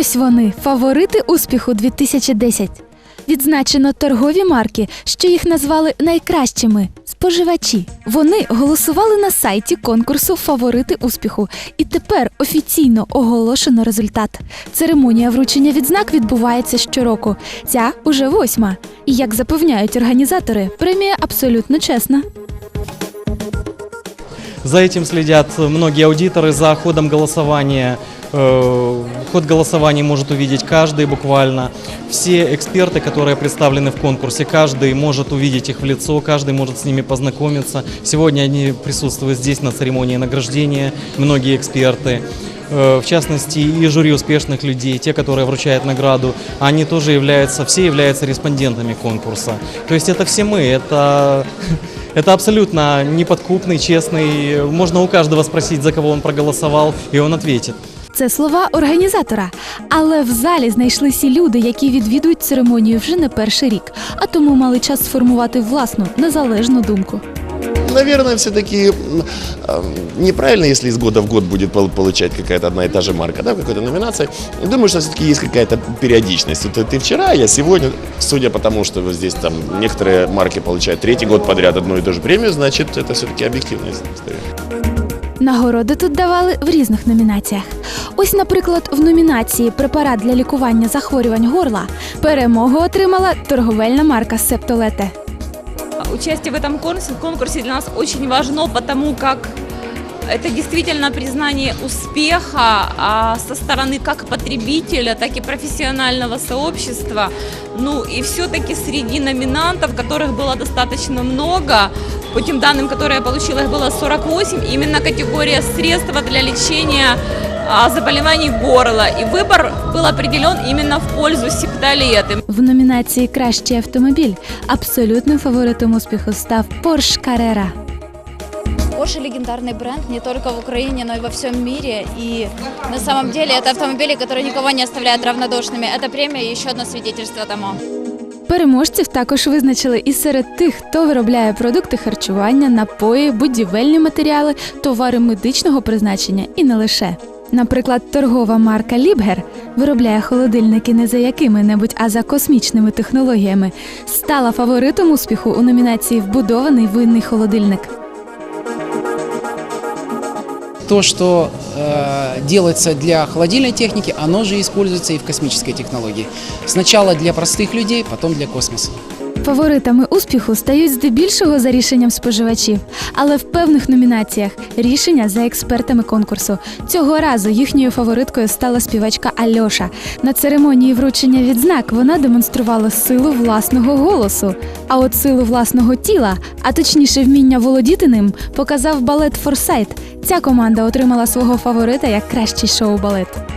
Ось вони, фаворити успіху 2010. Відзначено торгові марки, що їх назвали найкращими споживачі. Вони голосували на сайті конкурсу Фаворити успіху, і тепер офіційно оголошено результат. Церемонія вручення відзнак відбувається щороку. Ця уже восьма. І як запевняють організатори, премія абсолютно чесна. За этим следят многие аудиторы, за ходом голосования. Э, Ход голосования может увидеть каждый буквально. Все эксперты, которые представлены в конкурсе, каждый может увидеть их в лицо, каждый может с ними познакомиться. Сегодня они присутствуют здесь на церемонии награждения, многие эксперты. Э, В частности, и жюри успешных людей, те, которые вручают награду, они тоже являются, все являются респондентами конкурса. То есть это все мы, это это абсолютно неподкупный, честный. Можно у каждого спросить, за кого он проголосовал, и он ответит. Це слова організатора. Але в залі знайшлися і люди, які відвідують церемонію вже не перший рік, а тому мали час сформувати власну незалежну думку. Наверное, все-таки неправильно, если из года в год будет пол- получать какая-то одна и та же марка, да, в какой-то номинации. Думаю, что все-таки есть какая-то периодичность. Вот ты вчера, я сегодня, судя по тому, что вот здесь там некоторые марки получают третий год подряд одну и ту же премию, значит, это все-таки объективная история. Нагороди тут давали в різних номінаціях. Ось, наприклад, в номінації Препарат для лікування захворювань горла перемогу отримала торговельна марка Септолете. Участие в этом конкурсе, конкурсе для нас очень важно, потому как это действительно признание успеха а, со стороны как потребителя, так и профессионального сообщества. Ну и все-таки среди номинантов, которых было достаточно много, по тем данным, которые я получила, их было 48, именно категория средства для лечения а, заболеваний горла. И выбор был определен именно в пользу септолеты. В номінації Кращий автомобіль абсолютним фаворитом успіху став Porsche Carrera. Porsche легендарный бренд не только в Украине, но и во всем мире. И на самом деле это автомобили, которые никого не оставляют равнодушными. Эта премия еще одно свидетельство тому. Переможців також визначили і серед тих, хто виробляє продукти харчування, напої, будівельні матеріали, товари медичного призначення і не лише. Наприклад, торгова марка Лібгер виробляє холодильники не за якими-небудь, а за космічними технологіями. Стала фаворитом успіху у номінації Вбудований винний холодильник. То, что э, делается для холодильной техники, оно же используется и в космической технологии. Сначала для простых людей, потом для космоса. Фаворитами успіху стають здебільшого за рішенням споживачів, але в певних номінаціях рішення за експертами конкурсу. Цього разу їхньою фавориткою стала співачка Альоша. На церемонії вручення відзнак вона демонструвала силу власного голосу. А от силу власного тіла, а точніше вміння володіти ним, показав балет Форсайт. Ця команда отримала свого фаворита як кращий шоу-балет.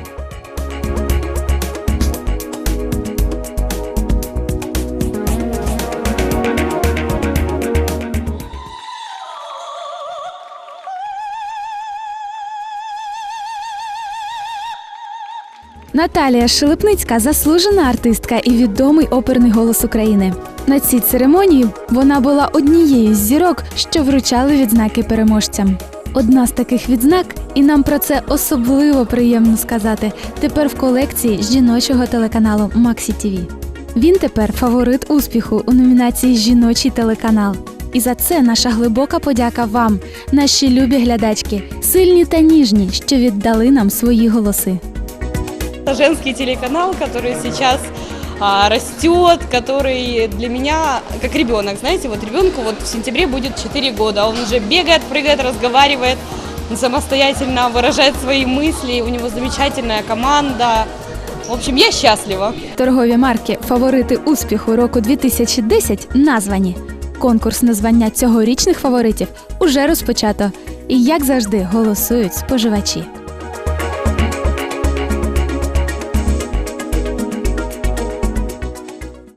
Наталія Шелепницька заслужена артистка і відомий оперний голос України. На цій церемонії вона була однією з зірок, що вручали відзнаки переможцям. Одна з таких відзнак, і нам про це особливо приємно сказати. Тепер в колекції жіночого телеканалу Максі ТІВІ. Він тепер фаворит успіху у номінації Жіночий телеканал. І за це наша глибока подяка вам, наші любі глядачки, сильні та ніжні, що віддали нам свої голоси. Это женский телеканал, который сейчас а, растет, который для меня как ребенок, знаете, вот ребенку вот в сентябре будет 4 года, он уже бегает, прыгает, разговаривает, самостоятельно выражает свои мысли, у него замечательная команда. В общем, я счастлива. Торгові марки Фаворити успіху року 2010 названі. Конкурс на звання цьогорічних фаворитів уже розпочато. І як завжди голосують споживачі.